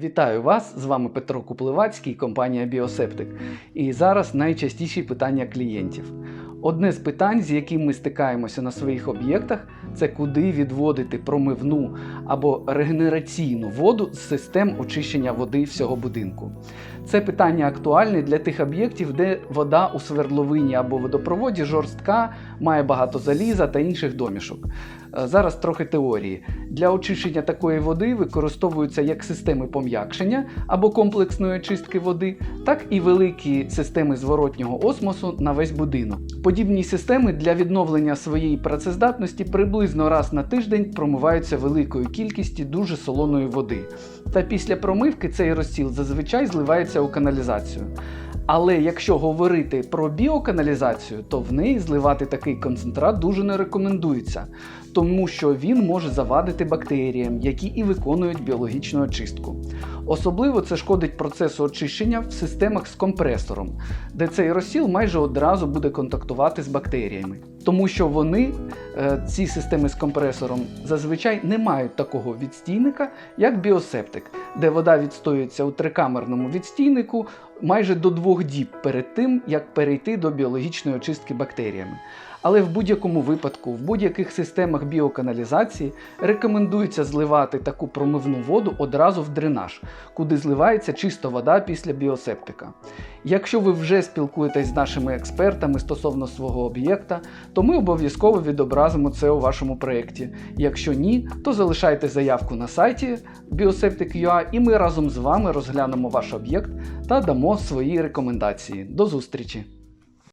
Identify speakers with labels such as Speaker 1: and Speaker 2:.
Speaker 1: Вітаю вас! З вами Петро Купливацький, компанія Біосептик. І зараз найчастіші питання клієнтів. Одне з питань, з яким ми стикаємося на своїх об'єктах, це куди відводити промивну або регенераційну воду з систем очищення води всього будинку. Це питання актуальне для тих об'єктів, де вода у свердловині або водопроводі жорстка, має багато заліза та інших домішок. Е, Зараз трохи теорії. Для очищення такої води використовуються як системи пом'якшення або комплексної очистки води, так і великі системи зворотнього осмосу на весь будинок. Подібні системи для відновлення своєї працездатності приблизно раз на тиждень промиваються великою кількістю дуже солоної води. Та після промивки цей розсіл зазвичай зливається у каналізацію. Але якщо говорити про біоканалізацію, то в неї зливати такий концентрат дуже не рекомендується, тому що він може завадити бактеріям, які і виконують біологічну очистку. Особливо це шкодить процесу очищення в системах з компресором, де цей розсіл майже одразу буде контактувати з бактеріями, тому що вони, е, ці системи з компресором, зазвичай не мають такого відстійника, як біосептик, де вода відстоюється у трикамерному відстійнику майже до двох діб перед тим, як перейти до біологічної очистки бактеріями. Але в будь-якому випадку, в будь-яких системах біоканалізації рекомендується зливати таку промивну воду одразу в дренаж, куди зливається чиста вода після біосептика. Якщо ви вже спілкуєтесь з нашими експертами стосовно свого об'єкта, то ми обов'язково відобразимо це у вашому проєкті. Якщо ні, то залишайте заявку на сайті bioseptic.ua і ми разом з вами розглянемо ваш об'єкт та дамо свої рекомендації. До зустрічі!